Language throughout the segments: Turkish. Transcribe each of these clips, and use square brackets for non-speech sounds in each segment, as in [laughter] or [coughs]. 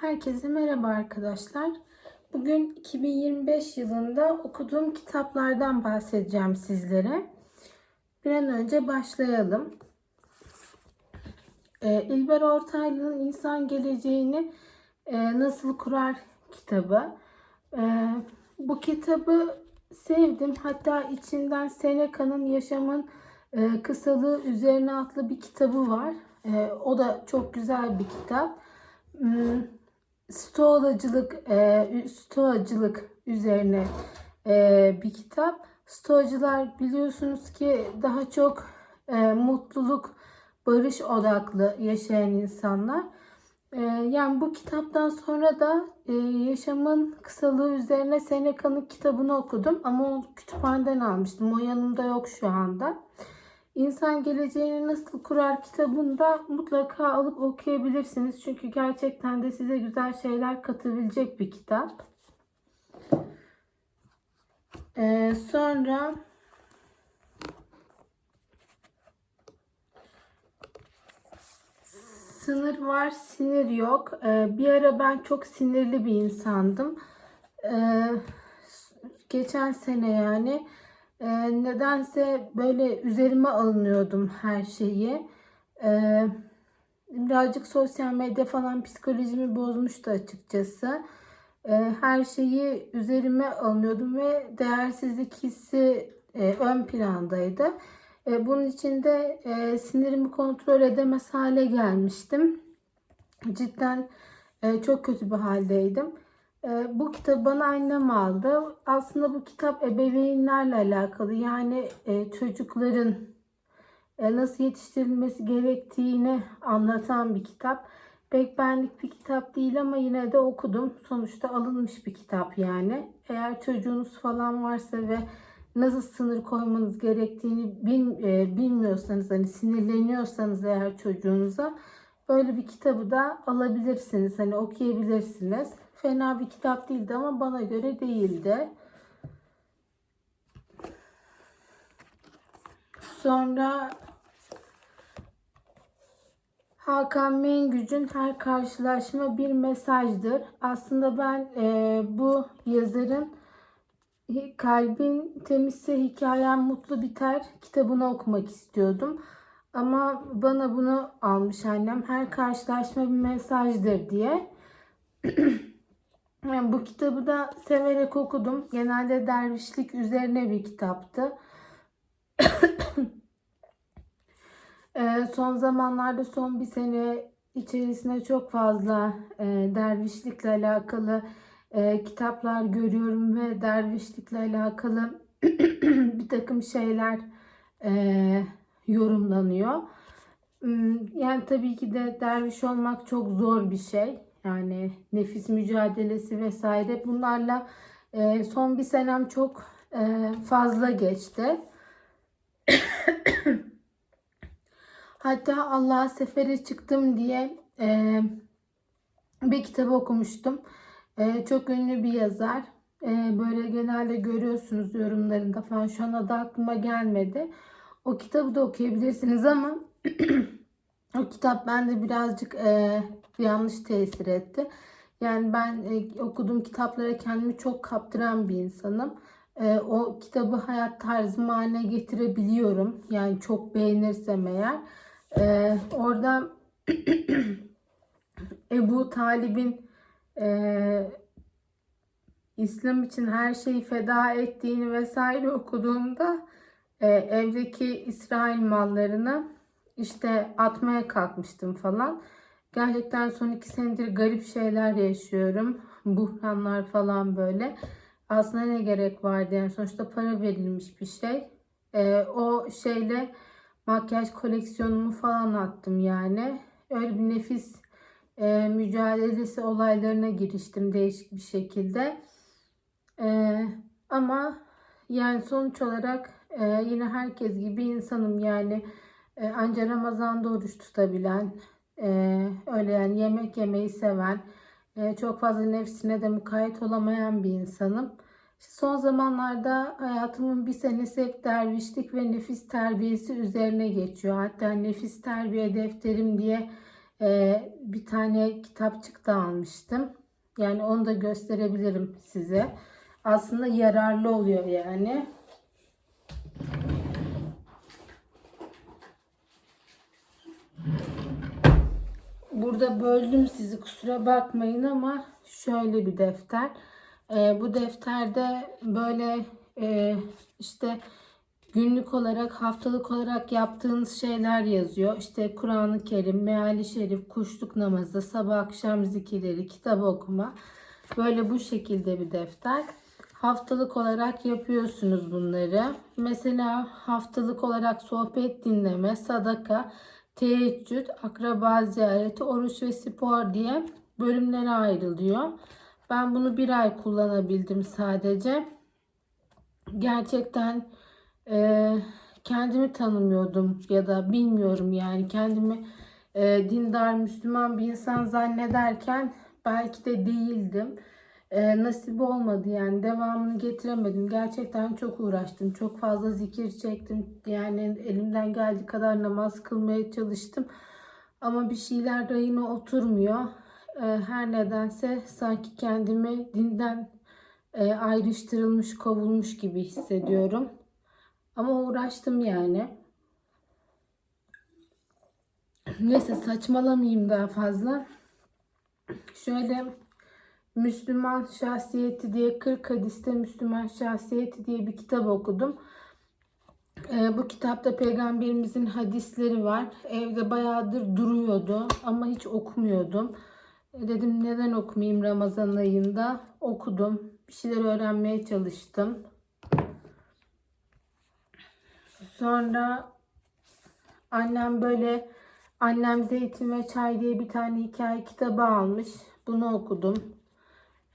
Herkese merhaba arkadaşlar. Bugün 2025 yılında okuduğum kitaplardan bahsedeceğim sizlere. Bir an önce başlayalım. Ee, İlber Ortaylı'nın İnsan Geleceğini e, Nasıl Kurar kitabı. Ee, bu kitabı sevdim. Hatta içinden Seneca'nın Yaşamın e, Kısalığı Üzerine adlı bir kitabı var. E, o da çok güzel bir kitap. Hmm, Stoacılık, e, Stoacılık üzerine e, bir kitap. Stoacılar biliyorsunuz ki daha çok e, mutluluk, barış odaklı yaşayan insanlar. E, yani bu kitaptan sonra da e, yaşamın kısalığı üzerine Seneca'nın kitabını okudum ama o kütüphaneden almıştım. O yanımda yok şu anda. İnsan Geleceğini Nasıl Kurar kitabını da mutlaka alıp okuyabilirsiniz. Çünkü gerçekten de size güzel şeyler katabilecek bir kitap. Ee, sonra Sınır var, sinir yok. Ee, bir ara ben çok sinirli bir insandım. Ee, geçen sene yani e, nedense böyle üzerime alınıyordum her şeyi. E, birazcık sosyal medya falan psikolojimi bozmuştu açıkçası. E, her şeyi üzerime alıyordum ve değersizlik hissi e, ön plandaydı. E, bunun için de e, sinirimi kontrol edemez hale gelmiştim. Cidden e, çok kötü bir haldeydim. Ee, bu kitabı bana annem aldı. Aslında bu kitap ebeveynlerle alakalı. Yani e, çocukların e, nasıl yetiştirilmesi gerektiğini anlatan bir kitap. Pek benlik bir kitap değil ama yine de okudum. Sonuçta alınmış bir kitap yani. Eğer çocuğunuz falan varsa ve nasıl sınır koymanız gerektiğini e, bilmiyorsanız hani sinirleniyorsanız eğer çocuğunuza böyle bir kitabı da alabilirsiniz. Hani okuyabilirsiniz fena bir kitap değildi ama bana göre değildi. Sonra Hakan Mengüc'ün her karşılaşma bir mesajdır. Aslında ben e, bu yazarın Kalbin Temizse Hikayem Mutlu Biter kitabını okumak istiyordum. Ama bana bunu almış annem. Her karşılaşma bir mesajdır diye. [clears throat] Yani bu kitabı da severek okudum. Genelde dervişlik üzerine bir kitaptı. [coughs] e, son zamanlarda son bir sene içerisinde çok fazla e, dervişlikle alakalı e, kitaplar görüyorum ve dervişlikle alakalı [coughs] bir takım şeyler e, yorumlanıyor. Hmm, yani tabii ki de derviş olmak çok zor bir şey. Yani nefis mücadelesi vesaire bunlarla e, son bir senem çok e, fazla geçti. [coughs] Hatta Allah'a sefere çıktım diye e, bir kitap okumuştum. E, çok ünlü bir yazar. E, böyle genelde görüyorsunuz yorumlarında falan. Şu an adı aklıma gelmedi. O kitabı da okuyabilirsiniz ama [coughs] o kitap bende birazcık e, yanlış tesir etti. Yani ben e, okuduğum kitaplara kendimi çok kaptıran bir insanım. E, o kitabı hayat tarzım haline getirebiliyorum. Yani çok beğenirsem eğer. E, orada [clears throat] Ebu Talib'in e, İslam için her şeyi feda ettiğini vesaire okuduğumda e, evdeki İsrail mallarını işte atmaya kalkmıştım falan. Gerçekten son iki senedir garip şeyler yaşıyorum. Buhranlar falan böyle. Aslında ne gerek vardı yani sonuçta para verilmiş bir şey. Ee, o şeyle makyaj koleksiyonumu falan attım yani. Öyle bir nefis e, mücadelesi olaylarına giriştim değişik bir şekilde. E, ama yani sonuç olarak e, yine herkes gibi insanım yani. E, anca Ramazan'da oruç tutabilen, ee, öyle yani yemek yemeyi seven, e, çok fazla nefsine de mukayyet olamayan bir insanım. Son zamanlarda hayatımın bir senesi hep dervişlik ve nefis terbiyesi üzerine geçiyor. Hatta nefis terbiye defterim diye e, bir tane kitapçık da almıştım. Yani onu da gösterebilirim size. Aslında yararlı oluyor yani. Burada böldüm sizi kusura bakmayın ama şöyle bir defter. Ee, bu defterde böyle e, işte günlük olarak haftalık olarak yaptığınız şeyler yazıyor. İşte Kur'an-ı Kerim, Meali Şerif, kuşluk namazı, sabah akşam zikirleri, kitap okuma. Böyle bu şekilde bir defter. Haftalık olarak yapıyorsunuz bunları. Mesela haftalık olarak sohbet dinleme, sadaka, teheccüd, akraba ziyareti, oruç ve spor diye bölümlere ayrılıyor. Ben bunu bir ay kullanabildim sadece. Gerçekten e, kendimi tanımıyordum ya da bilmiyorum yani kendimi e, dindar Müslüman bir insan zannederken belki de değildim. E, nasip olmadı yani devamını getiremedim. Gerçekten çok uğraştım. Çok fazla zikir çektim. Yani elimden geldiği kadar namaz kılmaya çalıştım. Ama bir şeyler rayına oturmuyor. E, her nedense sanki kendimi dinden e, ayrıştırılmış, kovulmuş gibi hissediyorum. Ama uğraştım yani. Neyse saçmalamayayım daha fazla. Şöyle Müslüman Şahsiyeti diye 40 hadiste Müslüman Şahsiyeti diye bir kitap okudum. Ee, bu kitapta peygamberimizin hadisleri var. Evde bayağıdır duruyordu ama hiç okumuyordum. Dedim neden okumayayım Ramazan ayında? Okudum. Bir şeyler öğrenmeye çalıştım. Sonra annem böyle annem Zeytin ve Çay diye bir tane hikaye kitabı almış. Bunu okudum.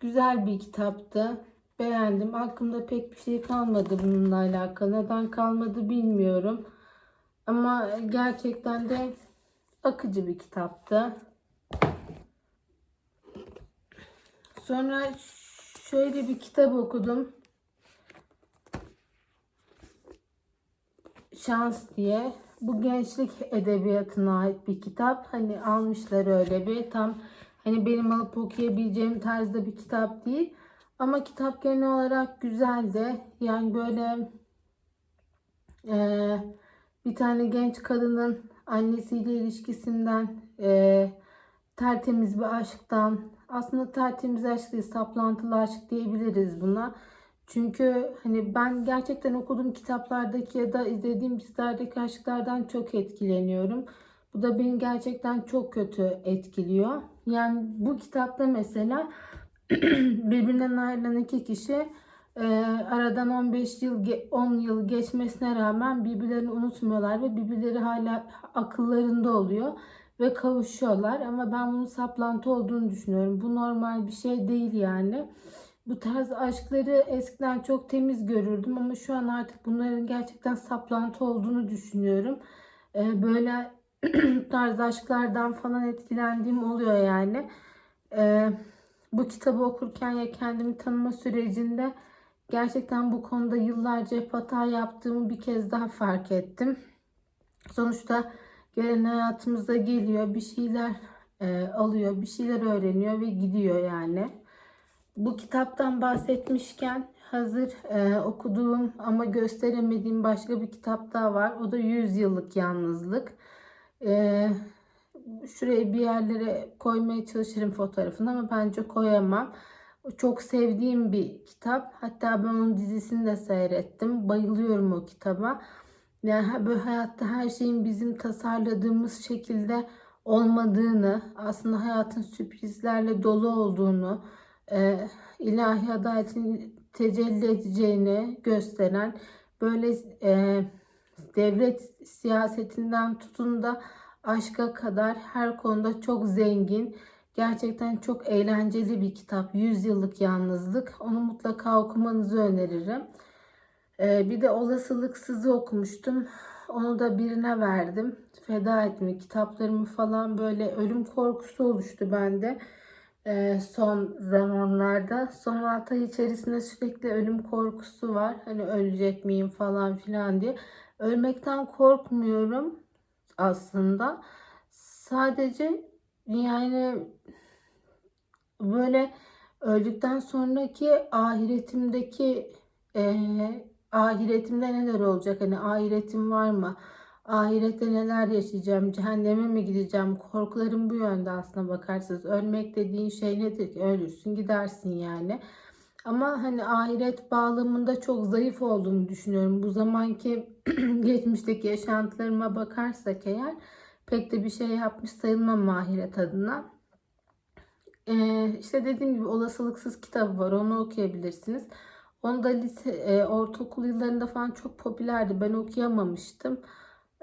Güzel bir kitaptı. Beğendim. Aklımda pek bir şey kalmadı bununla alakalı. Neden kalmadı bilmiyorum. Ama gerçekten de akıcı bir kitaptı. Sonra şöyle bir kitap okudum. Şans diye. Bu gençlik edebiyatına ait bir kitap. Hani almışlar öyle bir tam hani benim alıp okuyabileceğim tarzda bir kitap değil. Ama kitap genel olarak güzeldi. Yani böyle e, bir tane genç kadının annesiyle ilişkisinden e, tertemiz bir aşktan aslında tertemiz aşk değil saplantılı aşk diyebiliriz buna. Çünkü hani ben gerçekten okuduğum kitaplardaki ya da izlediğim dizilerdeki aşklardan çok etkileniyorum. Bu da beni gerçekten çok kötü etkiliyor. Yani bu kitapta mesela [clears throat] birbirinden ayrılan iki kişi e, aradan 15 yıl 10 yıl geçmesine rağmen birbirlerini unutmuyorlar ve birbirleri hala akıllarında oluyor ve kavuşuyorlar ama ben bunun saplantı olduğunu düşünüyorum. Bu normal bir şey değil yani. Bu tarz aşkları eskiden çok temiz görürdüm ama şu an artık bunların gerçekten saplantı olduğunu düşünüyorum. Ee, böyle [clears throat] tarz aşklardan falan etkilendiğim oluyor yani. Ee, bu kitabı okurken ya kendimi tanıma sürecinde gerçekten bu konuda yıllarca hep hata yaptığımı bir kez daha fark ettim. Sonuçta gelen hayatımıza geliyor, bir şeyler e, alıyor, bir şeyler öğreniyor ve gidiyor yani. Bu kitaptan bahsetmişken hazır e, okuduğum ama gösteremediğim başka bir kitap daha var. O da 100 yıllık yalnızlık. E, şuraya bir yerlere koymaya çalışırım fotoğrafını ama bence koyamam. Çok sevdiğim bir kitap. Hatta ben onun dizisini de seyrettim. Bayılıyorum o kitaba. Yani böyle hayatta her şeyin bizim tasarladığımız şekilde olmadığını, aslında hayatın sürprizlerle dolu olduğunu, e, ilahi adaletin tecelli edeceğini gösteren böyle e, devlet siyasetinden tutun da aşka kadar her konuda çok zengin, gerçekten çok eğlenceli bir kitap. 100 yıllık yalnızlık. Onu mutlaka okumanızı öneririm. Ee, bir de olasılıksızı okumuştum. Onu da birine verdim. Feda etme kitaplarımı falan böyle ölüm korkusu oluştu bende. Ee, son zamanlarda. Son 6 ay içerisinde sürekli ölüm korkusu var. Hani ölecek miyim falan filan diye. Ölmekten korkmuyorum aslında. Sadece yani böyle öldükten sonraki ahiretimdeki eee, ahiretimde neler olacak? Hani ahiretim var mı? Ahirette neler yaşayacağım? Cehenneme mi gideceğim? Korkularım bu yönde aslına bakarsanız. Ölmek dediğin şey nedir ki? Ölürsün gidersin yani. Ama hani ahiret bağlamında çok zayıf olduğumu düşünüyorum. Bu zamanki [clears throat] geçmişteki yaşantılarıma bakarsak eğer pek de bir şey yapmış sayılmam ahiret adına. Ee, işte dediğim gibi olasılıksız kitabı var. Onu okuyabilirsiniz. Onu da lise, e, ortaokul yıllarında falan çok popülerdi. Ben okuyamamıştım.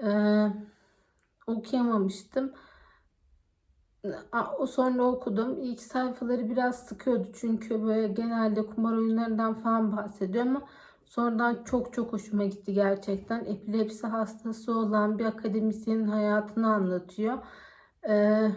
Ee, okuyamamıştım. O sonra okudum. İlk sayfaları biraz sıkıyordu çünkü böyle genelde kumar oyunlarından falan bahsediyor ama sonradan çok çok hoşuma gitti gerçekten. Epilepsi hastası olan bir akademisyenin hayatını anlatıyor. Ee,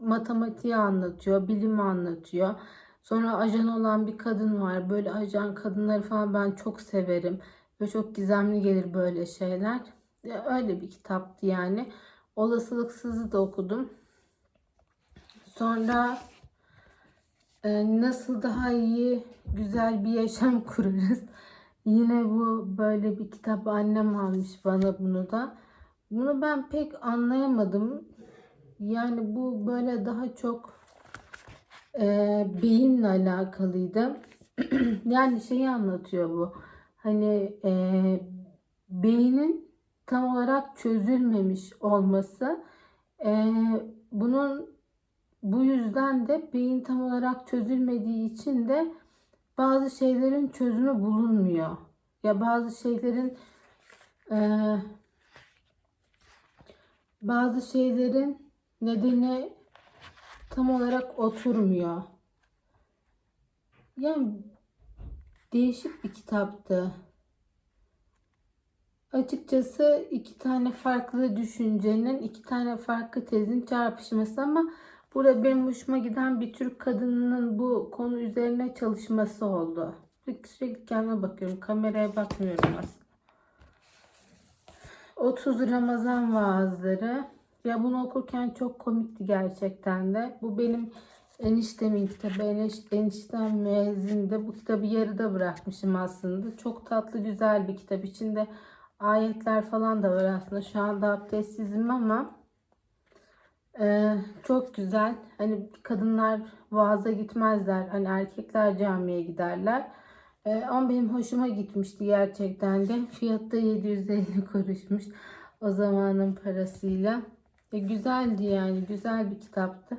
matematiği anlatıyor, bilimi anlatıyor. Sonra ajan olan bir kadın var. Böyle ajan kadınları falan ben çok severim. Ve çok gizemli gelir böyle şeyler. Ya Öyle bir kitaptı yani. Olasılıksızı da okudum. Sonra e, nasıl daha iyi, güzel bir yaşam [laughs] kurarız. Yine bu böyle bir kitap annem almış bana bunu da. Bunu ben pek anlayamadım. Yani bu böyle daha çok e, beyinle alakalıydı. [clears throat] yani şeyi anlatıyor bu. Hani e, beynin tam olarak çözülmemiş olması. E, bunun bu yüzden de beyin tam olarak çözülmediği için de bazı şeylerin çözümü bulunmuyor. Ya bazı şeylerin e, bazı şeylerin nedeni tam olarak oturmuyor. Yani değişik bir kitaptı. Açıkçası iki tane farklı düşüncenin, iki tane farklı tezin çarpışması ama burada benim hoşuma giden bir Türk kadınının bu konu üzerine çalışması oldu. Sürekli, sürekli kendime bakıyorum. Kameraya bakmıyorum aslında. 30 Ramazan vaazları. Ya bunu okurken çok komikti gerçekten de. Bu benim eniştemin kitabı. Eniş, eniştem müezzinde. Bu kitabı yarıda bırakmışım aslında. Çok tatlı güzel bir kitap. İçinde ayetler falan da var aslında. Şu anda abdestsizim ama e, çok güzel. Hani kadınlar vaaza gitmezler. Hani erkekler camiye giderler. E, ama benim hoşuma gitmişti gerçekten de. Fiyatta 750 kuruşmuş o zamanın parasıyla. E, güzeldi yani. Güzel bir kitaptı.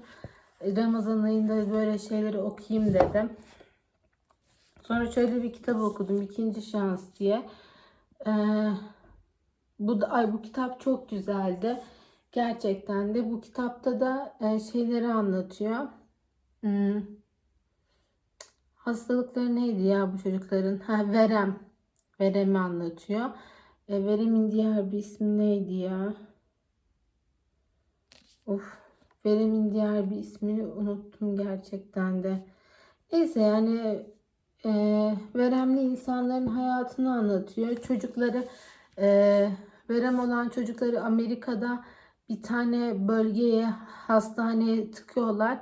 E, Ramazan ayında böyle şeyleri okuyayım dedim. Sonra şöyle bir kitap okudum. İkinci Şans diye. Ee, bu da ay bu kitap çok güzeldi. Gerçekten de bu kitapta da e, şeyleri anlatıyor. Hmm. Hastalıkları neydi ya bu çocukların? Ha verem. Veremi anlatıyor. E, veremin diğer bir ismi neydi ya? Of. Veremin diğer bir ismini unuttum gerçekten de. Neyse yani e, veremli insanların hayatını anlatıyor. Çocukları e, verem olan çocukları Amerika'da bir tane bölgeye hastaneye tıkıyorlar.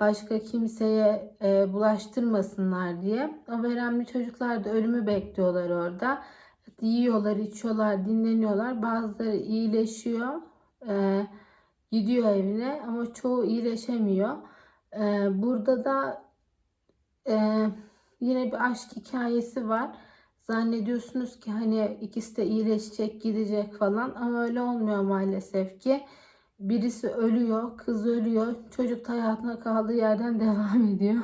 Başka kimseye e, bulaştırmasınlar diye. O veremli çocuklar da ölümü bekliyorlar orada. Yiyorlar, içiyorlar, dinleniyorlar. Bazıları iyileşiyor. E, gidiyor evine ama çoğu iyileşemiyor. E, burada da e, yine bir aşk hikayesi var. Zannediyorsunuz ki hani ikisi de iyileşecek, gidecek falan ama öyle olmuyor maalesef ki. Birisi ölüyor, kız ölüyor, çocuk da hayatına kaldığı yerden [laughs] devam ediyor.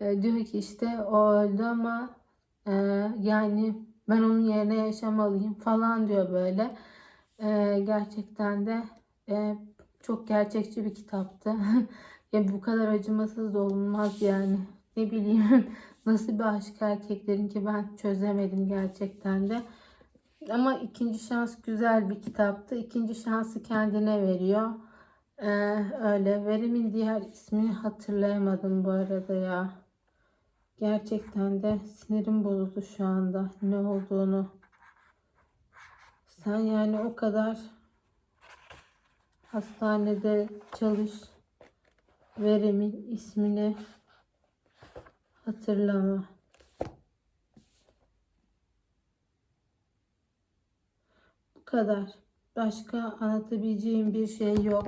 E, diyor ki işte o öldü ama e, yani ben onun yerine yaşamalıyım falan diyor böyle. E, gerçekten de e, çok gerçekçi bir kitaptı. [laughs] ya bu kadar acımasız da olmaz yani. Ne bileyim [laughs] nasıl bir aşk erkeklerin ki ben çözemedim gerçekten de. Ama ikinci şans güzel bir kitaptı. İkinci şansı kendine veriyor. Ee, öyle. Verimin diğer ismini hatırlayamadım bu arada ya. Gerçekten de sinirim bozuldu şu anda. Ne olduğunu. Sen yani o kadar hastanede çalış. veremin ismini hatırlama. Bu kadar. Başka anlatabileceğim bir şey yok.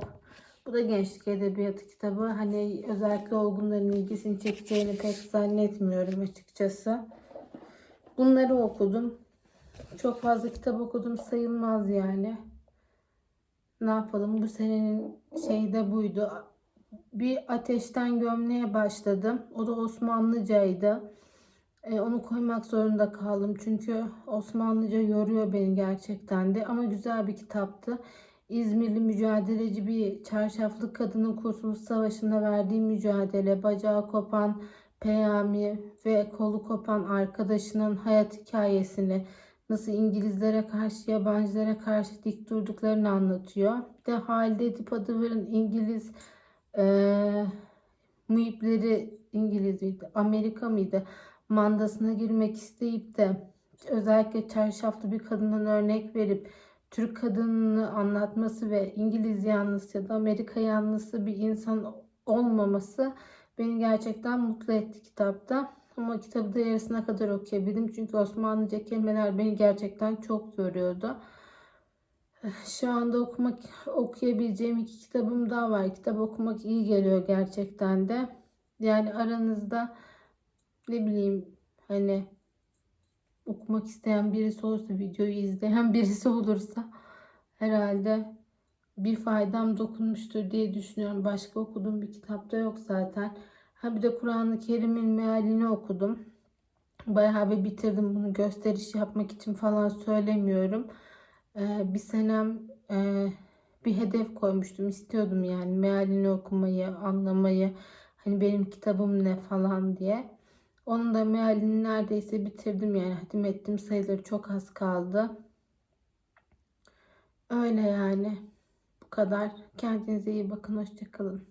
Bu da gençlik edebiyatı kitabı. Hani özellikle olgunların ilgisini çekeceğini pek zannetmiyorum açıkçası. Bunları okudum. Çok fazla kitap okudum sayılmaz yani. Ne yapalım bu senenin şeyi de buydu. Bir ateşten gömleğe başladım. O da Osmanlıcaydı. E, onu koymak zorunda kaldım. Çünkü Osmanlıca yoruyor beni gerçekten de. Ama güzel bir kitaptı. İzmirli mücadeleci bir çarşaflı kadının Kurtuluş Savaşı'nda verdiği mücadele, bacağı kopan Peyami ve kolu kopan arkadaşının hayat hikayesini, nasıl İngilizlere karşı, yabancılara karşı dik durduklarını anlatıyor. Bir de Halide Edip Adıvar'ın İngiliz eee muhipleri İngiliz miydi, Amerika mıydı? Mandasına girmek isteyip de özellikle çarşaflı bir kadından örnek verip Türk kadınını anlatması ve İngiliz yanlısı ya da Amerika yanlısı bir insan olmaması beni gerçekten mutlu etti kitapta. Ama kitabı da yarısına kadar okuyabildim. Çünkü Osmanlıca kelimeler beni gerçekten çok yoruyordu. Şu anda okumak okuyabileceğim iki kitabım daha var. Kitap okumak iyi geliyor gerçekten de. Yani aranızda ne bileyim hani okumak isteyen birisi olursa, videoyu izleyen [laughs] birisi olursa herhalde bir faydam dokunmuştur diye düşünüyorum. Başka okuduğum bir kitapta yok zaten. Ha bir de Kur'an-ı Kerim'in mealini okudum. Bayağı bir bitirdim bunu gösteriş yapmak için falan söylemiyorum. Ee, bir senem e, bir hedef koymuştum. istiyordum yani mealini okumayı, anlamayı. Hani benim kitabım ne falan diye. Onun da mealini neredeyse bitirdim yani. Hatim ettim sayıları çok az kaldı. Öyle yani. Bu kadar. Kendinize iyi bakın. Hoşçakalın.